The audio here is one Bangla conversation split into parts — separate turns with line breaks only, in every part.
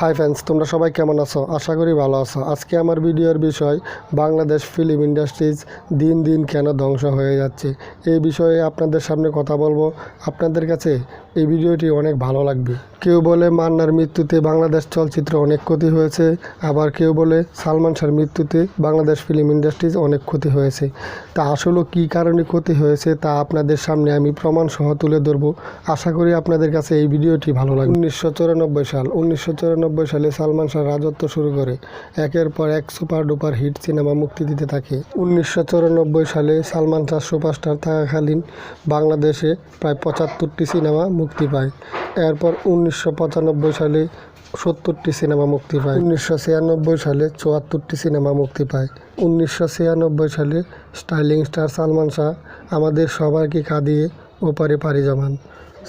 হাই ফ্যান্স তোমরা সবাই কেমন আছো? আশা করি ভালো আছো। আজকে আমার ভিডিওর বিষয়, বাংলাদেশ ফিল্ম ইন্ডাস্ট্রিজ দিন দিন কেন ধ্বংস হয়ে যাচ্ছে? এই বিষয়ে আপনাদের সামনে কথা বলব। আপনাদের কাছে এই ভিডিওটি অনেক ভালো লাগবে। কেউ বলে মান্নার মৃত্যুতে বাংলাদেশ চলচ্চিত্র অনেক ক্ষতি হয়েছে, আবার কেউ বলে সালমান শাহর মৃত্যুতে বাংলাদেশ ফিল্ম ইন্ডাস্ট্রিজ অনেক ক্ষতি হয়েছে। তা আসলে কী কারণে ক্ষতি হয়েছে তা আপনাদের সামনে আমি প্রমাণ সহ তুলে ধরবো। আশা করি আপনাদের কাছে এই ভিডিওটি ভালো লাগবে। উনিশশো চুরানব্বই সাল, উনিশশো চুরানব্বই সালে সালমান শাহ রাজত্ব শুরু করে। একের পর এক সুপার ডুপার হিট সিনেমা মুক্তি দিতে থাকে। উনিশশো চুরানব্বই সালে সালমান শাহ সুপারস্টার থাকাকালীন বাংলাদেশে প্রায় পঁচাত্তরটি সিনেমা মুক্তি পায়। এরপর উনিশশো পঁচানব্বই সালে সত্তরটি সিনেমা মুক্তি পায়। উনিশশো ছিয়ানব্বই সালে চুয়াত্তরটি সিনেমা মুক্তি পায়। উনিশশো ছিয়ানব্বই সালে স্টাইলিং স্টার সালমান শাহ আমাদের সবাইকে কাঁদিয়ে ওপারে পাড়ি জমান।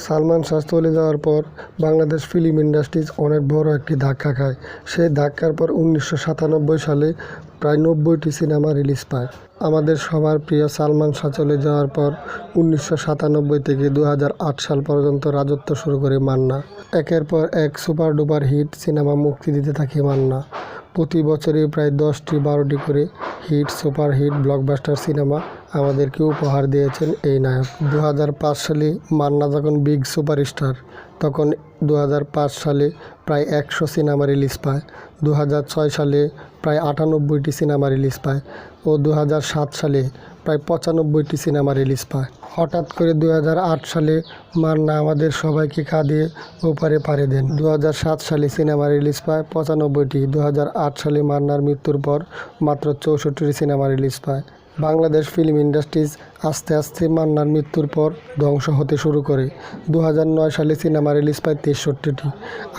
সালমান শাহ চলে যাওয়ার পর বাংলাদেশ ফিল্ম ইন্ডাস্ট্রিজ অনেক বড় একটি ধাক্কা খায়। সেই ধাক্কার পর উনিশশো সাতানব্বই সালে প্রায় নব্বইটি সিনেমা রিলিজ পায়। আমাদের সবার প্রিয় সালমান শাহ চলে যাওয়ার পর উনিশশো সাতানব্বই থেকে দু হাজার আট সাল পর্যন্ত রাজত্ব শুরু করে মান্না। একের পর এক সুপার ডুপার হিট সিনেমা মুক্তি দিতে থাকে মান্না। প্রতি বছরই প্রায় দশটি বারোটি করে hit super hit blockbuster cinema আমাদেরকে উপহার দিয়েছেন এই নায়ক। দু হাজার পাঁচ সালে মান্না যখন বিগ সুপারস্টার, তখন দু হাজার পাঁচ সালে প্রায় একশো সিনেমা রিলিজ পায়। দু হাজার ছয় সালে প্রায় আটানব্বইটি সিনেমা রিলিজ পায় ও দু হাজার সাত সালে প্রায় পঁচানব্বইটি সিনেমা রিলিজ পায়। হঠাৎ করে দু হাজার আট সালে মান্না আমাদের সবাইকে কাঁদিয়ে ওপারে পারে দেন। দু হাজার সাত সালে সিনেমা রিলিজ পায়, পঁচানব্বইটি। দু হাজার আট সালে মান্নার মৃত্যুর পর মাত্র চৌষট্টিটি সিনেমা রিলিজ পায়। বাংলাদেশ ফিল্ম ইন্ডাস্ট্রিজ আস্তে আস্তে মান্নার মৃত্যুর পর ধ্বংস হতে শুরু করে। দু হাজার নয় সালে সিনেমা রিলিজ পায় তেষট্টিটি।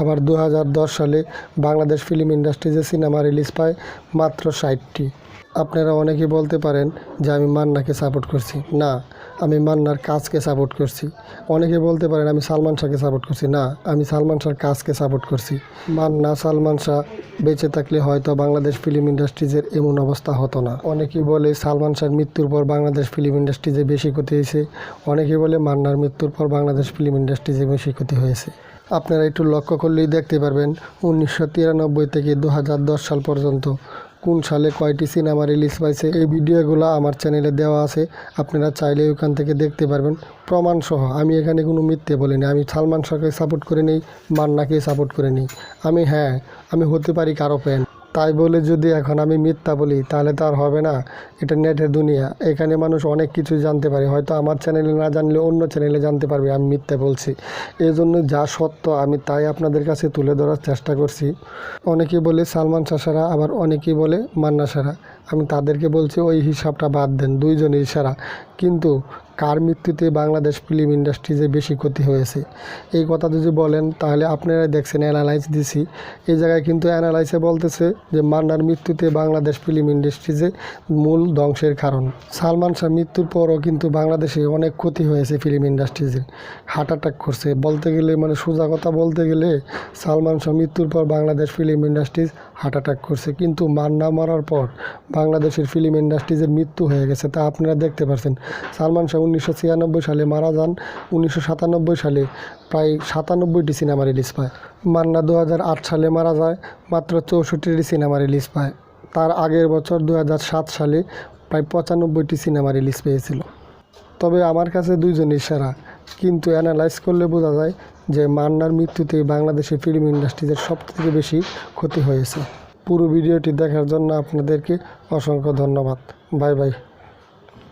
আবার দু হাজার দশ সালে বাংলাদেশ ফিল্ম ইন্ডাস্ট্রিজে সিনেমা রিলিজ পায় মাত্র ষাটটি। আপনারা অনেকে বলতে পারেন যে আমি মান্নাকে সাপোর্ট করছি। না, আমি মান্নার কাজকে সাপোর্ট করছি। অনেকে বলতে পারেন আমি সালমান শাহকে সাপোর্ট করছি। না, আমি সালমান শাহর কাজকে সাপোর্ট করছি। মান্না, সালমান শাহ বেঁচে থাকলে হয়তো বাংলাদেশ ফিল্ম ইন্ডাস্ট্রিজের এমন অবস্থা হতো না। অনেকেই বলে সালমান শাহর মৃত্যুর পর বাংলাদেশ ফিল্ম ইন্ডাস্ট্রিজে বেশি ক্ষতি হয়েছে। অনেকে বলে মান্নার মৃত্যুর পর বাংলাদেশ ফিল্ম ইন্ডাস্ট্রিজে বেশি ক্ষতি হয়েছে। আপনারা একটু লক্ষ্য করলেই দেখতে পারবেন, উনিশশো তিরানব্বই থেকে দু হাজার দশ সাল পর্যন্ত কোন সালে কয়টি সিনেমা রিলিজ পাইছে এই ভিডিওগুলো আমার চ্যানেলে দেওয়া আছে। আপনারা চাইলে ওখান থেকে দেখতে পারবেন। প্রমাণসহ, আমি এখানে কোনো মিথ্যে বলিনি আমি সালমান শাহকে সাপোর্ট করে নিই, মান্নাকে সাপোর্ট করে নিই। আমি হ্যাঁ আমি হতে পারি কারও ফ্যান তাই বলে যদি এখন আমি মিথ্যা বলি, তাহলে তো আর হবে না। এটা নেটের দুনিয়া। এখানে মানুষ অনেক কিছু জানতে পারে। হয়তো আমার চ্যানেলে না জানলে অন্য চ্যানেলে জানতে পারবে, আমি মিথ্যা বলছি। এই জন্য যা সত্য, আমি তাই আপনাদের কাছে তুলে ধরার চেষ্টা করছি। অনেকেই বলে, সালমান সারা আবার অনেকেই বলে, মান্না সারা। আমি তাদেরকে বলছি, ওই হিসাবটা বাদ দেন, দুইজনের সারা কিন্তু কার মৃত্যুতে বাংলাদেশ ফিল্ম ইন্ডাস্ট্রিজে বেশি ক্ষতি হয়েছে? এই কথা যদি বলেন, তাহলে আপনারা দেখছেন অ্যানালাইজ দিছি। এই জায়গায় কিন্তু অ্যানালাইসে বলতেছে যে মান্নার মৃত্যুতে বাংলাদেশ ফিল্ম ইন্ডাস্ট্রিজে মূল ধ্বংসের কারণ। সালমান শাহ মৃত্যুর পরও কিন্তু বাংলাদেশে অনেক ক্ষতি হয়েছে ফিল্ম ইন্ডাস্ট্রিজে। হার্ট অ্যাটাক করছে। বলতে গেলে মানে সোজা কথা বলতে গেলে, সালমান শাহ মৃত্যুর পর Bangladesh film industries heart attack করছে। কিন্তু মান্না মারার পর বাংলাদেশের ফিল্ম ইন্ডাস্ট্রিজের মৃত্যু হয়ে গেছে, তা আপনারা দেখতে পাচ্ছেন সালমান শাহ উনিশশো ছিয়ানব্বই সালে মারা যান। উনিশশো সাতানব্বই সালে প্রায় সাতানব্বইটি সিনেমা রিলিজ পায়। মান্না দু হাজার আট সালে মারা যায়, মাত্র চৌষট্টিটি সিনেমা রিলিজ পায়। তার আগের বছর দু হাজার সাত সালে প্রায় পঁচানব্বইটি সিনেমা রিলিজ পেয়েছিল। তবে আমার কাছে দুইজনই সেরা, কিন্তু অ্যানালাইজ করলে বোঝা যায় যে মান্নার মৃত্যুতে বাংলাদেশের ফিল্ম ইন্ডাস্ট্রিজের সবথেকে বেশি ক্ষতি হয়েছে। পুরো ভিডিওটি দেখার জন্য আপনাদেরকে অসংখ্য ধন্যবাদ। Bye bye.